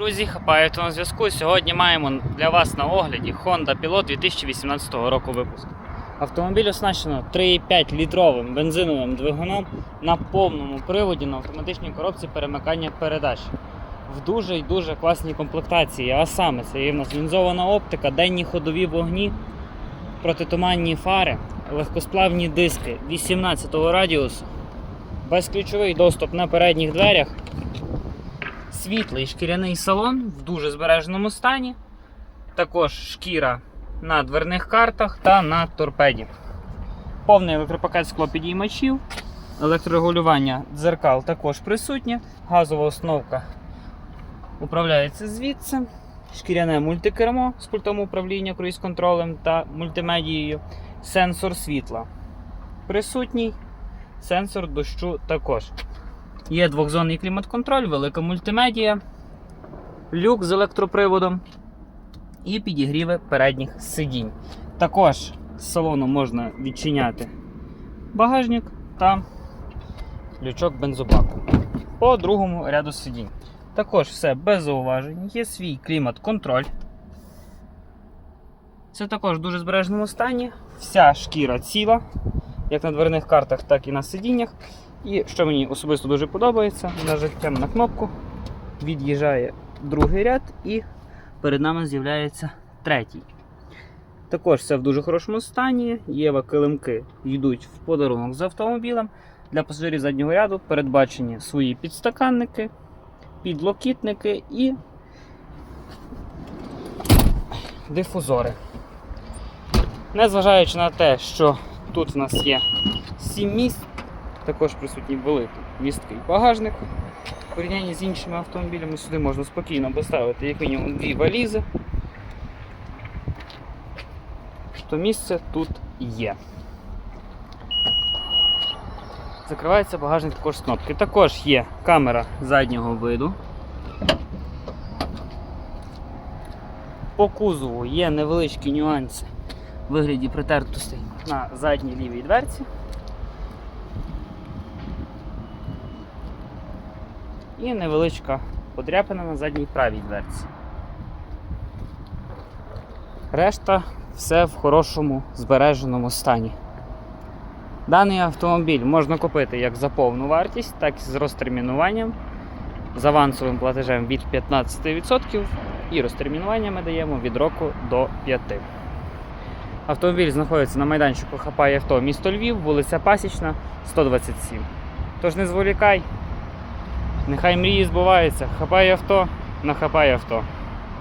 Друзі, хапаєте на зв'язку. Сьогодні маємо для вас на огляді Honda Pilot 2018 року випуску. Автомобіль оснащено 3,5 літровим бензиновим двигуном на повному приводі на автоматичній коробці перемикання передач. В дуже й дуже класній комплектації. А саме це є в нас лінзована оптика, денні ходові вогні, протитуманні фари, легкосплавні диски 18 го радіусу, безключовий доступ на передніх дверях, світлий шкіряний салон в дуже збереженому стані. Також шкіра на дверних картах та на торпеді. Повний електропакет склопідіймачів, електрорегулювання дзеркал також присутнє, газова основка управляється звідси, шкіряне мультикермо з пультом управління круїз-контролем та мультимедією, сенсор світла присутній, сенсор дощу також. Є двохзонний клімат-контроль, велика мультимедія, люк з електроприводом і підігріви передніх сидінь. Також з салону можна відчиняти багажник та лючок бензобаку по другому ряду сидінь. Також все без зауважень, є свій клімат-контроль. Це також в дуже збереженому стані. Вся шкіра ціла, як на дверних картах, так і на сидіннях. І що мені особисто дуже подобається, нажиттям на кнопку від'їжджає другий ряд і перед нами з'являється третій. Також все в дуже хорошому стані. Єва килимки йдуть в подарунок з автомобілем. Для пасажирів заднього ряду передбачені свої підстаканники, підлокітники і дифузори. Незважаючи на те, що тут в нас є 7 місць, також присутній великий місткий багажник. В порівнянні з іншими автомобілями сюди можна спокійно поставити як мінімум дві валізи. То місце тут є. Закривається багажник також з кнопки. Також є камера заднього виду. По кузову є невеличкі нюанси вигляді притертостей на задній лівій дверці. І невеличка подряпина на задній правій дверці. Решта все в хорошому збереженому стані. Даний автомобіль можна купити як за повну вартість, так і з розтермінуванням, з авансовим платежем від 15% і розтермінування ми даємо від року до 5. Автомобіль знаходиться на майданчику Хапай авто місто Львів, вулиця Пасічна, 127. Тож не зволікай, нехай мрії збуваються. Хапай авто на хапай авто.